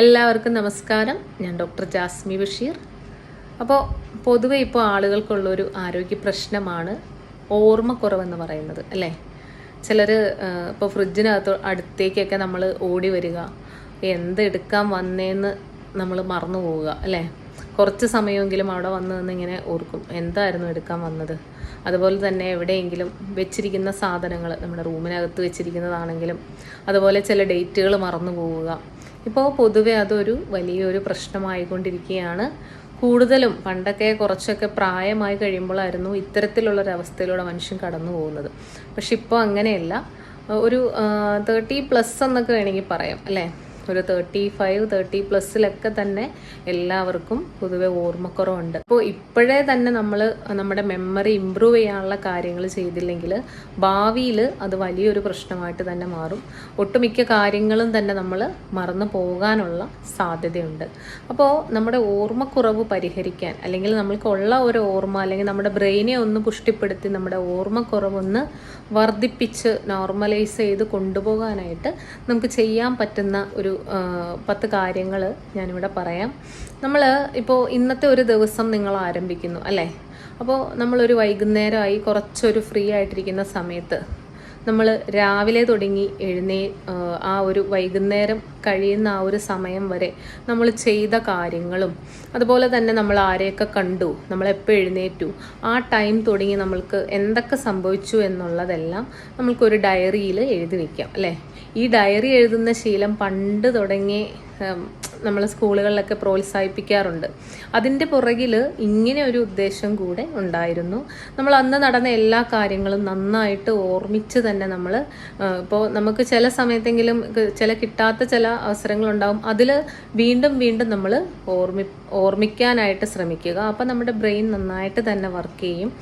എല്ലാവർക്കും നമസ്കാരം. ഞാൻ ഡോക്ടർ ജാസ്മി ബഷീർ. അപ്പോൾ പൊതുവെ ഇപ്പോൾ ആളുകൾക്കുള്ളൊരു ആരോഗ്യ പ്രശ്നമാണ് ഓർമ്മക്കുറവെന്ന് പറയുന്നത് അല്ലേ? ചിലർ ഇപ്പോൾ ഫ്രിഡ്ജിനകത്ത് അടുത്തേക്കൊക്കെ നമ്മൾ ഓടി വരിക എന്തെടുക്കാൻ വന്നേന്ന് നമ്മൾ മറന്നു പോവുക അല്ലേ? കുറച്ച് സമയമെങ്കിലും അവിടെ വന്ന് നിന്നിങ്ങനെ ഓർക്കും എന്തായിരുന്നു എടുക്കാൻ വന്നത്? അതുപോലെ തന്നെ എവിടെയെങ്കിലും വെച്ചിരിക്കുന്ന സാധനങ്ങൾ നമ്മുടെ റൂമിനകത്ത് വെച്ചിരിക്കുന്നതാണെങ്കിലും അതുപോലെ ചില ഡേറ്റുകൾ മറന്നു പോവുക ഇപ്പോൾ പൊതുവെ അതൊരു വലിയൊരു പ്രശ്നമായിക്കൊണ്ടിരിക്കുകയാണ്. കൂടുതലും പണ്ടൊക്കെ കുറച്ചൊക്കെ പ്രായമായി കഴിയുമ്പോഴായിരുന്നു ഇത്തരത്തിലുള്ളൊരവസ്ഥയിലൂടെ മനുഷ്യൻ കടന്നു പോകുന്നത്. പക്ഷെ ഇപ്പോൾ അങ്ങനെയല്ല. ഒരു തേർട്ടി പ്ലസ് എന്നൊക്കെ വേണമെങ്കിൽ പറയാം അല്ലേ? ഒരു തേർട്ടി ഫൈവ് തേർട്ടി പ്ലസ്സിലൊക്കെ തന്നെ എല്ലാവർക്കും പൊതുവെ ഓർമ്മക്കുറവുണ്ട്. അപ്പോൾ ഇപ്പോഴേ തന്നെ നമ്മൾ നമ്മുടെ മെമ്മറി ഇമ്പ്രൂവ് ചെയ്യാനുള്ള കാര്യങ്ങൾ ചെയ്തില്ലെങ്കിൽ ഭാവിയിൽ അത് വലിയൊരു പ്രശ്നമായിട്ട് തന്നെ മാറും. ഒട്ടുമിക്ക കാര്യങ്ങളും തന്നെ നമ്മൾ മറന്നു പോകാനുള്ള സാധ്യതയുണ്ട്. അപ്പോൾ നമ്മുടെ ഓർമ്മക്കുറവ് പരിഹരിക്കാൻ അല്ലെങ്കിൽ നമ്മൾക്കുള്ള ഒരു ഓർമ്മ അല്ലെങ്കിൽ നമ്മുടെ ബ്രെയിനെ ഒന്ന് പുഷ്ടിപ്പെടുത്തി നമ്മുടെ ഓർമ്മക്കുറവൊന്ന് വർദ്ധിപ്പിച്ച് നോർമലൈസ് ചെയ്ത് കൊണ്ടുപോകാനായിട്ട് നമുക്ക് ചെയ്യാൻ പറ്റുന്ന ഒരു പത്ത് കാര്യങ്ങൾ ഞാനിവിടെ പറയാം. നമ്മൾ ഇപ്പോൾ ഇന്നത്തെ ഒരു ദിവസം നിങ്ങൾ ആരംഭിക്കുന്നു അല്ലേ? അപ്പോൾ നമ്മളൊരു വൈകുന്നേരമായി കുറച്ചൊരു ഫ്രീ ആയിട്ടിരിക്കുന്ന സമയത്ത് നമ്മൾ രാവിലെ തുടങ്ങി എഴുന്നേ ആ, ഒരു വൈകുന്നേരം കഴിയുന്ന ആ ഒരു സമയം വരെ നമ്മൾ ചെയ്ത കാര്യങ്ങളും അതുപോലെ തന്നെ നമ്മൾ ആരെയൊക്കെ കണ്ടു നമ്മൾ എപ്പോൾ എഴുന്നേറ്റു ആ ടൈം തുടങ്ങി നമ്മൾക്ക് എന്തൊക്കെ സംഭവിച്ചു എന്നുള്ളതെല്ലാം നമ്മൾക്കൊരു ഡയറിയിൽ എഴുതി വയ്ക്കാം അല്ലേ? ഈ ഡയറി എഴുതുന്ന ശീലം പണ്ട് തുടങ്ങി നമ്മൾ സ്കൂളുകളിലൊക്കെ പ്രോത്സാഹിപ്പിക്കാറുണ്ട്. അതിന്റെ പുറകിൽ ഇങ്ങനെ ഒരു ഉദ്ദേശം കൂടെ ഉണ്ടായിരുന്നു. നമ്മൾ അന്ന് നടന്ന എല്ലാ കാര്യങ്ങളും നന്നായിട്ട് ഓർമ്മിച്ച് തന്നെ നമ്മൾ ഇപ്പോൾ നമുക്ക് ചില സമയത്തെങ്കിലും ചില കിട്ടാത്ത ചില അവസരങ്ങളുണ്ടാവും. അതിൽ വീണ്ടും വീണ്ടും നമ്മൾ ഓർമ്മി ഓർമ്മിക്കാനായിട്ട് ശ്രമിക്കുക. അപ്പം നമ്മുടെ ബ്രെയിൻ നന്നായിട്ട് തന്നെ വർക്ക് ചെയ്യും.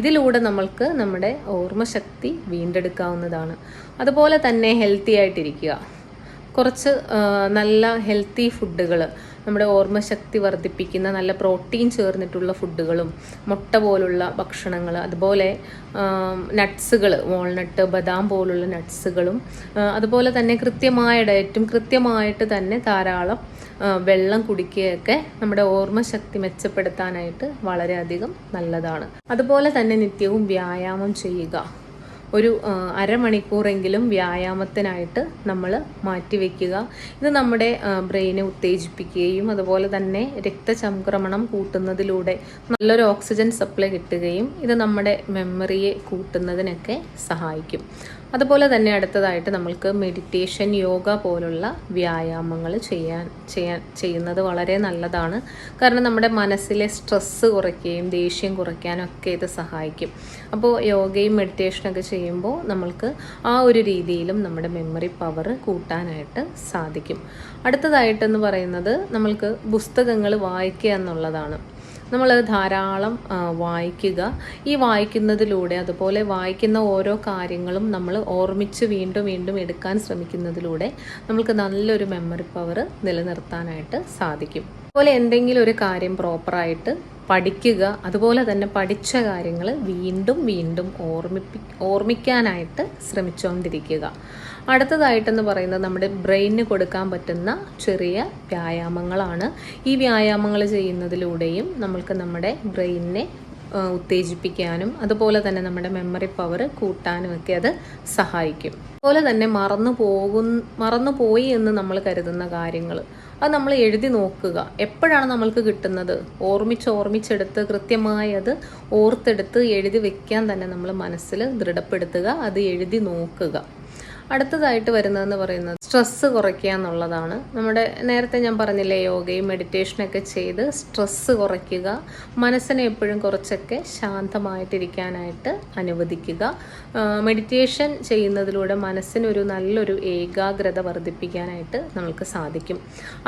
ഇതിലൂടെ നമ്മൾക്ക് നമ്മുടെ ഓർമ്മശക്തി വീണ്ടെടുക്കാവുന്നതാണ്. അതുപോലെ തന്നെ ഹെൽത്തി ആയിട്ടിരിക്കുക. കുറച്ച് നല്ല ഹെൽത്തി ഫുഡുകൾ നമ്മുടെ ഓർമ്മശക്തി വർദ്ധിപ്പിക്കുന്ന നല്ല പ്രോട്ടീൻ ചേർന്നിട്ടുള്ള ഫുഡുകളും മുട്ട പോലുള്ള ഭക്ഷണങ്ങൾ അതുപോലെ നട്ട്സുകൾ വാൾനട്ട് ബദാം പോലുള്ള നട്ട്സുകളും അതുപോലെ തന്നെ കൃത്യമായ ഡയറ്റും കൃത്യമായിട്ട് തന്നെ ധാരാളം വെള്ളം കുടിക്കുകയൊക്കെ നമ്മുടെ ഓർമ്മശക്തി മെച്ചപ്പെടുത്താനായിട്ട് വളരെയധികം നല്ലതാണ്. അതുപോലെ തന്നെ നിത്യവും വ്യായാമം ചെയ്യുക. ഒരു അരമണിക്കൂറെങ്കിലും വ്യായാമത്തിനായിട്ട് നമ്മൾ മാറ്റിവെക്കുക. ഇത് നമ്മുടെ ബ്രെയിനെ ഉത്തേജിപ്പിക്കുകയും അതുപോലെ തന്നെ രക്തചംക്രമണം കൂട്ടുന്നതിലൂടെ നല്ലൊരു ഓക്സിജൻ സപ്ലൈ കിട്ടുകയും ഇത് നമ്മുടെ മെമ്മറിയെ കൂട്ടുന്നതിനൊക്കെ സഹായിക്കും. അതുപോലെ തന്നെ അടുത്തതായിട്ട് നമ്മൾക്ക് മെഡിറ്റേഷൻ യോഗ പോലുള്ള വ്യായാമങ്ങൾ ചെയ്യാൻ ചെയ്യാൻ ചെയ്യുന്നത് വളരെ നല്ലതാണ്. കാരണം നമ്മുടെ മനസ്സിലെ സ്ട്രെസ്സ് കുറയ്ക്കുകയും ദേഷ്യം കുറയ്ക്കാനും ഒക്കെ ഇത് സഹായിക്കും. അപ്പോൾ യോഗയും മെഡിറ്റേഷനൊക്കെ ചെയ്യുമ്പോൾ നമ്മൾക്ക് ആ ഒരു രീതിയിലും നമ്മുടെ മെമ്മറി പവർ കൂട്ടാനായിട്ട് സാധിക്കും. അടുത്തതായിട്ടെന്ന് പറയുന്നത് നമ്മൾക്ക് പുസ്തകങ്ങൾ വായിക്കുക എന്നുള്ളതാണ്. നമ്മൾ ധാരാളം വായിക്കുക. ഈ വായിക്കുന്നതിലൂടെ അതുപോലെ വായിക്കുന്ന ഓരോ കാര്യങ്ങളും നമ്മൾ ഓർമ്മിച്ച് വീണ്ടും വീണ്ടും എടുക്കാൻ ശ്രമിക്കുന്നതിലൂടെ നമുക്ക് നല്ലൊരു മെമ്മറി പവർ നിലനിർത്താനായിട്ട് സാധിക്കും. അതുപോലെ എന്തെങ്കിലും ഒരു കാര്യം പ്രോപ്പറായിട്ട് പഠിക്കുക അതുപോലെ തന്നെ പഠിച്ച കാര്യങ്ങൾ വീണ്ടും വീണ്ടും ഓർമ്മിപ്പി ഓർമ്മിക്കാനായിട്ട് ശ്രമിച്ചുകൊണ്ടിരിക്കുക അടുത്തതായിട്ടെന്ന് പറയുന്നത് നമ്മുടെ ബ്രെയിനിന് കൊടുക്കാൻ പറ്റുന്ന ചെറിയ വ്യായാമങ്ങളാണ്. ഈ വ്യായാമങ്ങൾ ചെയ്യുന്നതിലൂടെയും നമ്മൾക്ക് നമ്മുടെ ബ്രെയിനിനെ ഉത്തേജിപ്പിക്കാനും അതുപോലെ തന്നെ നമ്മുടെ മെമ്മറി പവർ കൂട്ടാനും ഒക്കെ അത് സഹായിക്കും. അതുപോലെ തന്നെ മറന്നു പോകും മറന്നു പോയി എന്ന് നമ്മൾ കരുതുന്ന കാര്യങ്ങൾ. അത് നമ്മൾ എഴുതി നോക്കുക. എപ്പോഴാണ് നമ്മൾക്ക് കിട്ടുന്നത്? ഓർമ്മിച്ച് ഓർമ്മിച്ചെടുത്ത് കൃത്യമായി അത് ഓർത്തെടുത്ത് എഴുതി വെക്കാൻ തന്നെ നമ്മൾ മനസ്സിൽ ദൃഢപ്പെടുത്തുക അത് എഴുതി നോക്കുക. അടുത്തതായിട്ട് വരുന്നതെന്ന് പറയുന്നത് സ്ട്രെസ്സ് കുറയ്ക്കുക എന്നുള്ളതാണ്. നമ്മുടെ നേരത്തെ ഞാൻ പറഞ്ഞില്ലേ യോഗയും മെഡിറ്റേഷനൊക്കെ ചെയ്ത് സ്ട്രെസ്സ് കുറയ്ക്കുക മനസ്സിനെ എപ്പോഴും കുറച്ചൊക്കെ ശാന്തമായിട്ടിരിക്കാനായിട്ട് അനുവദിക്കുക. മെഡിറ്റേഷൻ ചെയ്യുന്നതിലൂടെ മനസ്സിനൊരു നല്ലൊരു ഏകാഗ്രത വർദ്ധിപ്പിക്കാനായിട്ട് നമുക്ക് സാധിക്കും.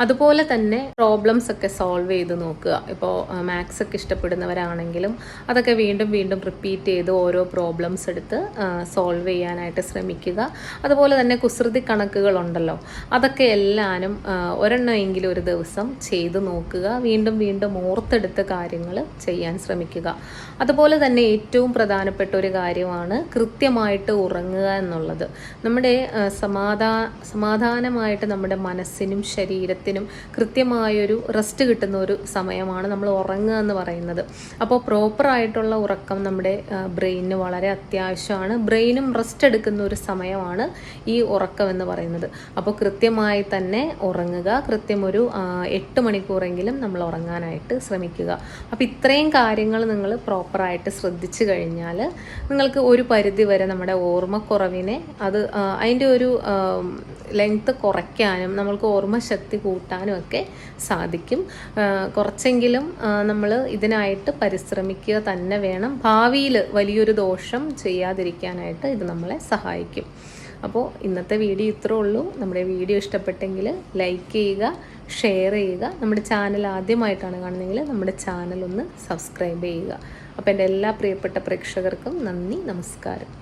അതുപോലെ തന്നെ പ്രോബ്ലംസ് ഒക്കെ സോൾവ് ചെയ്ത് നോക്കുക. ഇപ്പോൾ മാത്സ് ഒക്കെ ഇഷ്ടപ്പെടുന്നവരാണെങ്കിലും അതൊക്കെ വീണ്ടും വീണ്ടും റിപ്പീറ്റ് ചെയ്ത് ഓരോ പ്രോബ്ലംസ് എടുത്ത് സോൾവ് ചെയ്യാനായിട്ട് ശ്രമിക്കുക. അതുപോലെ തന്നെ കുസൃതി കണക്കുകളുണ്ടല്ലോ. അതൊക്കെ എല്ലാവരും ഒരെണ്ണമെങ്കിലും ഒരു ദിവസം ചെയ്തു നോക്കുക. വീണ്ടും വീണ്ടും ഓർത്തെടുത്ത കാര്യങ്ങൾ ചെയ്യാൻ ശ്രമിക്കുക. അതുപോലെ തന്നെ ഏറ്റവും പ്രധാനപ്പെട്ട ഒരു കാര്യമാണ് കൃത്യമായിട്ട് ഉറങ്ങുക എന്നുള്ളത്. നമ്മുടെ സമാധാ സമാധാനമായിട്ട് നമ്മുടെ മനസ്സിനും ശരീരത്തിനും കൃത്യമായൊരു റെസ്റ്റ് കിട്ടുന്ന ഒരു സമയമാണ് നമ്മൾ ഉറങ്ങുക എന്ന് പറയുന്നത്. അപ്പോൾ പ്രോപ്പറായിട്ടുള്ള ഉറക്കം നമ്മുടെ ബ്രെയിനിന് വളരെ അത്യാവശ്യമാണ്. ബ്രെയിനും റെസ്റ്റ് എടുക്കുന്ന ഒരു സമയമാണ് ഈ ഉറക്കം എന്ന് പറയുന്നത്. അപ്പോൾ കൃത്യമായി തന്നെ ഉറങ്ങുക. കൃത്യം ഒരു എട്ട് മണിക്കൂറെങ്കിലും നമ്മൾ ഉറങ്ങാനായിട്ട് ശ്രമിക്കുക. അപ്പോൾ ഇത്രയും കാര്യങ്ങൾ നിങ്ങൾ പ്രോപ്പറായിട്ട് ശ്രദ്ധിച്ചു കഴിഞ്ഞാൽ നിങ്ങൾക്ക് ഒരു പരിധി വരെ നമ്മുടെ ഓർമ്മക്കുറവിനെ അത് അതിന്റെ ഒരു ലെങ്ത്ത് കുറയ്ക്കാനും നമ്മൾക്ക് ഓർമ്മശക്തി കൂട്ടാനും ഒക്കെ സാധിക്കും. കുറച്ചെങ്കിലും നമ്മൾ ഇതിനായിട്ട് പരിശ്രമിക്കുക തന്നെ വേണം. ഭാവിയിൽ വലിയൊരു ദോഷം ചെയ്യാതിരിക്കാനായിട്ട് ഇത് നമ്മളെ സഹായിക്കും. അപ്പോൾ ഇന്നത്തെ വീഡിയോ ഇത്രേ ഉള്ളൂ. നമ്മുടെ വീഡിയോ ഇഷ്ടപ്പെട്ടെങ്കിൽ ലൈക്ക് ചെയ്യുക ഷെയർ ചെയ്യുക. നമ്മുടെ ചാനൽ ആദ്യമായിട്ടാണ് കാണുന്നതെങ്കിൽ നമ്മുടെ ചാനൽ ഒന്ന് സബ്സ്ക്രൈബ് ചെയ്യുക. അപ്പോൾ എന്റെ എല്ലാ പ്രിയപ്പെട്ട പ്രേക്ഷകർക്കും നന്ദി നമസ്കാരം.